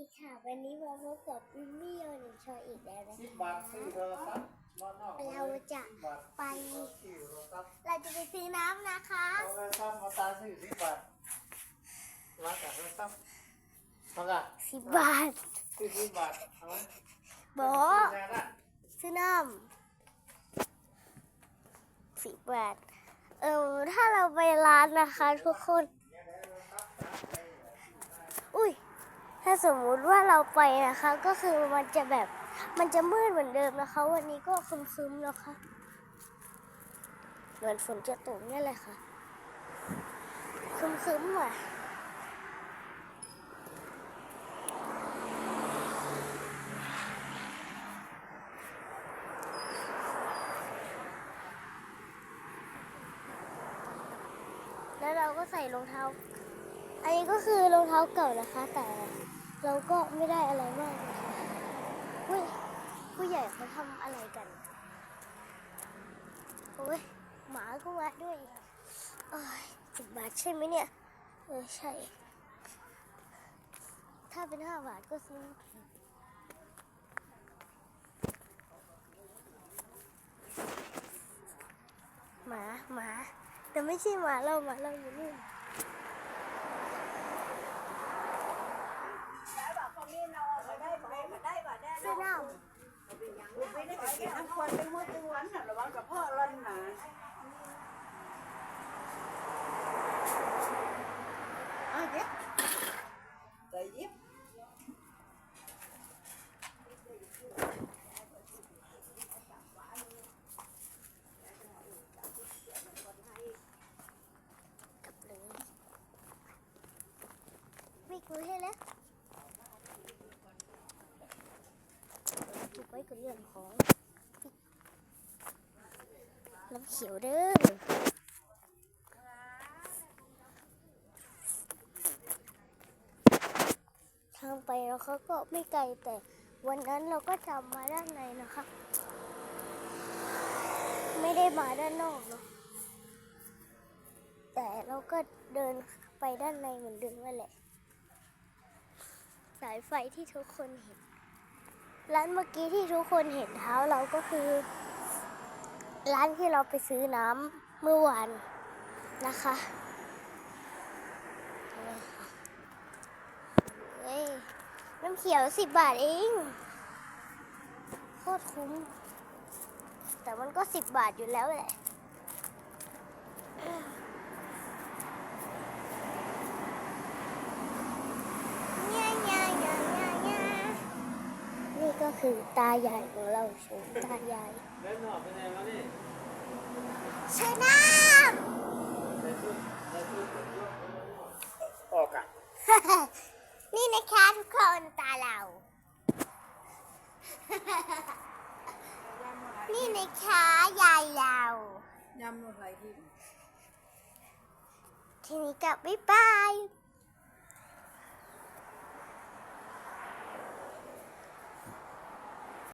ดีค่ะวันนี้มาพบกับวิมมี่โยหนึ่งโชว์อีกแล้วนะสิบคะบาทซื้อโทรศัพท์มอนอกเราจะสิบบาทไป ซื้อโทรศัพท์เราจะไปซื้อน้ำนะคะโทรศัพท์มาตาซื้อสิบบาทร้านจากโทรศัพท์เท่าไหร่สิบบาทซื้อสิบบาทเอาไหมบอซื้อแน่ละซื้อน้ำสิบบาทเออถ้าเราไปร้านนะคะ ทุกคน อุ้ย ถ้าสมมุติว่าเราไปนะคะ ก็คือมันจะแบบมันจะมืดเหมือนเดิมนะคะ วันนี้ก็คึมๆนะคะเหมือนฝนจะตกนี่แหละค่ะคึมๆอะแล้วเราก็ใส่รองเท้า อันนี้ก็คือรองเท้าเก่านะคะ แต่เราก็ไม่ได้อะไรมากนะคะอุ้ยผู้ใหญ่เขาทำอะไรกัน โอ้ยหมาก็มาด้วยโอ้ยสิบบาทใช่ไหมเนี่ย เออใช่ ถ้าเป็นห้าบาทก็ซื้อหมาหมา แต่ไม่ใช่หมาเราหมาเราอยู่นู่น ซื้อน้ำ ไม่ได้ไปกินน้ำควันไปมือเป็นวันน่ะระวังกับพ่อรันหนาอะเย็บใส่เย็บ กับเลยไม่คุยให้แล้วถูกไว้กับเรื่องของน้ำเขียวเด้อทางไปนะคะก็ไม่ไกลแต่วันนั้นเราก็จำมาด้านในนะคะ ไม่ได้มาด้านนอกเนาะแต่เราก็เดินไปด้านในเหมือนเดิมนั่นแหละ สายไฟที่ทุกคนเห็น ร้านเมื่อกี้ที่ทุกคนเห็นเท้าเราก็คือ ร้านที่เราไปซื้อน้ำเมื่อวานนะคะเฮ้ยน้ำเขียวสิบบาทเองโคตรคุ้ม แต่มันก็สิบบาทอยู่แล้วแหละ ง่ายง่ายง่ายง่ายง่ายนี่ก็ คือตาใหญ่ของเราชมตาใหญ่เล่นหน่อเป็นไงวะนี่ใช่น้ใส่ชุดใส่ชุดออกอะำนี่นะคะทุกคนตาเรา นี่นะคะยายเรายำลงไปที่ทีนี้กลับบ๊ายบาย